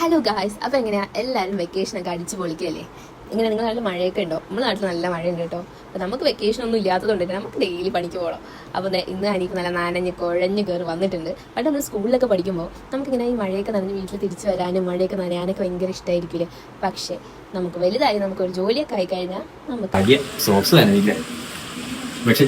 Hello guys അപ്പോൾ എങ്ങനെയാ? എല്ലാവരും വെക്കേഷനൊക്കെ അടിച്ച് പൊളിക്കല്ലേ? ഇങ്ങനെ നിങ്ങൾ നല്ല മഴയൊക്കെ ഉണ്ടോ? നമ്മുടെ നാട്ടിൽ നല്ല മഴയുണ്ട് കേട്ടോ. അപ്പോൾ നമുക്ക് വെക്കേഷൻ ഒന്നും ഇല്ലാത്തതുകൊണ്ട് തന്നെ നമുക്ക് ഡെയിലി പണിക്ക് പോകണം. അപ്പോൾ ഇന്ന് എനിക്ക് നല്ല നനഞ്ഞ് കുഴഞ്ഞ് കയറി വന്നിട്ടുണ്ട്. പണ്ട് നമ്മൾ സ്കൂളിലൊക്കെ പഠിക്കുമ്പോൾ നമുക്കിങ്ങനെ ഈ മഴയൊക്കെ നനഞ്ഞ് വീട്ടിൽ തിരിച്ചു വരാനും മഴയൊക്കെ നനയാനൊക്കെ ഭയങ്കര ഇഷ്ടമായിരിക്കില്ലേ പക്ഷേ നമുക്ക് വലുതായി നമുക്ക് ഒരു ജോലിയൊക്കെ ആയി കഴിഞ്ഞാൽ നമുക്ക് സോക്സ് പക്ഷെ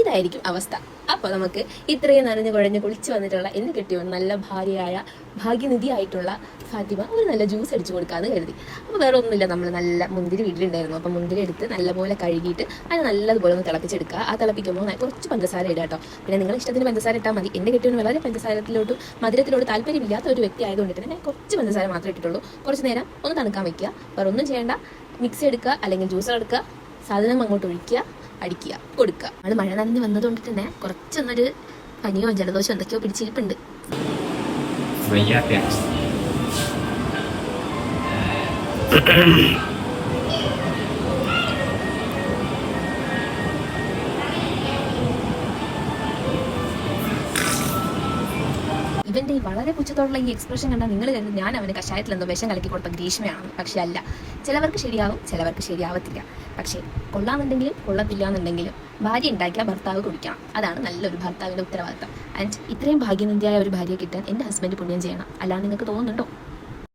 ഇതായിരിക്കും അവസ്ഥ. അപ്പോൾ നമുക്ക് ഇത്രയും നനഞ്ഞ് കുഴഞ്ഞ് കുളിച്ച് വന്നിട്ടുള്ള എന്ന് കിട്ടിയ നല്ല ഭാര്യയായ ഭാഗ്യനിധി ആയിട്ടുള്ള ഫാത്തിമ ഒരു നല്ല ജ്യൂസ് അടിച്ചു കൊടുക്കാന്ന് കരുതി. അപ്പോൾ വേറെ ഒന്നുമില്ല നമ്മൾ നല്ല മുന്തിരി വീട്ടിലുണ്ടായിരുന്നു. അപ്പോൾ മുന്തിരി എടുത്ത് നല്ലപോലെ കഴുകിയിട്ട് അത് നല്ലതുപോലെ ഒന്ന് തിളപ്പിച്ചെടുക്കുക. ആ തിളപ്പിക്കുമ്പോൾ കുറച്ച് പഞ്ചസാര ഇടുക കേട്ടോ. പിന്നെ നിങ്ങൾ ഇഷ്ടത്തിന് പഞ്ചസാര ഇട്ടാൽ മതി. എന്റെ കെട്ടിയവന് വളരെ പഞ്ചസാരത്തിലോട്ട് മധുരത്തിലോട്ട് താല്പര്യമില്ലാത്ത ഒരു വ്യക്തി ആയതുകൊണ്ട് തന്നെ കുറച്ച് പഞ്ചസാര മാത്രമേ ഇട്ടിട്ടുള്ളൂ. കുറച്ച് നേരം ഒന്ന് തണുക്കാൻ വെക്കുക. വേറെ ഒന്നും ചെയ്യേണ്ട. മിക്സ് എടുക്കുക അല്ലെങ്കിൽ ജ്യൂസർ എടുക്കുക. സാധനം അങ്ങോട്ട് ഒഴിക്കുക. അടിക്കുക കൊടുക്കുക. നമ്മൾ മഴ നനഞ്ഞ് വന്നതുകൊണ്ട് തന്നെ കുറച്ചൊന്നൊരു പനിയോ ജലദോഷമോ എന്തൊക്കെയോ പിടിച്ചിരിപ്പുണ്ട്. വയ്യാത്ത ഇവന്റെ ഈ വളരെ പുച്ഛത്തോടുള്ള ഈ എക്സ്പ്രഷൻ കണ്ടാൽ നിങ്ങൾ കരുതും ഞാൻ അവന് കഷായത്തിൽ എന്തോ വിഷം കലക്കി കൊടുത്ത ഗ്രീഷ്മയാണ്. പക്ഷെ അല്ല. ചിലവർക്ക് ശരിയാവും ചിലവർക്ക് ശരിയാവത്തില്ല. പക്ഷേ കൊള്ളാമെന്നുണ്ടെങ്കിലും കൊള്ളത്തില്ല എന്നുണ്ടെങ്കിലും ഭാര്യ ഉണ്ടാക്കിയ ഭർത്താവ് കുടിക്കണം. അതാണ് നല്ലൊരു ഭർത്താവിന്റെ ഉത്തരവാദിത്തം. ആൻഡ് ഇത്രയും ഭാഗ്യനിന്ദിയായ ഒരു ഭാര്യയെ കിട്ടാൻ എന്റെ ഹസ്ബൻഡ് പുണ്യം ചെയ്യണം. അല്ലാതെ നിങ്ങൾക്ക് തോന്നുന്നുണ്ടോ?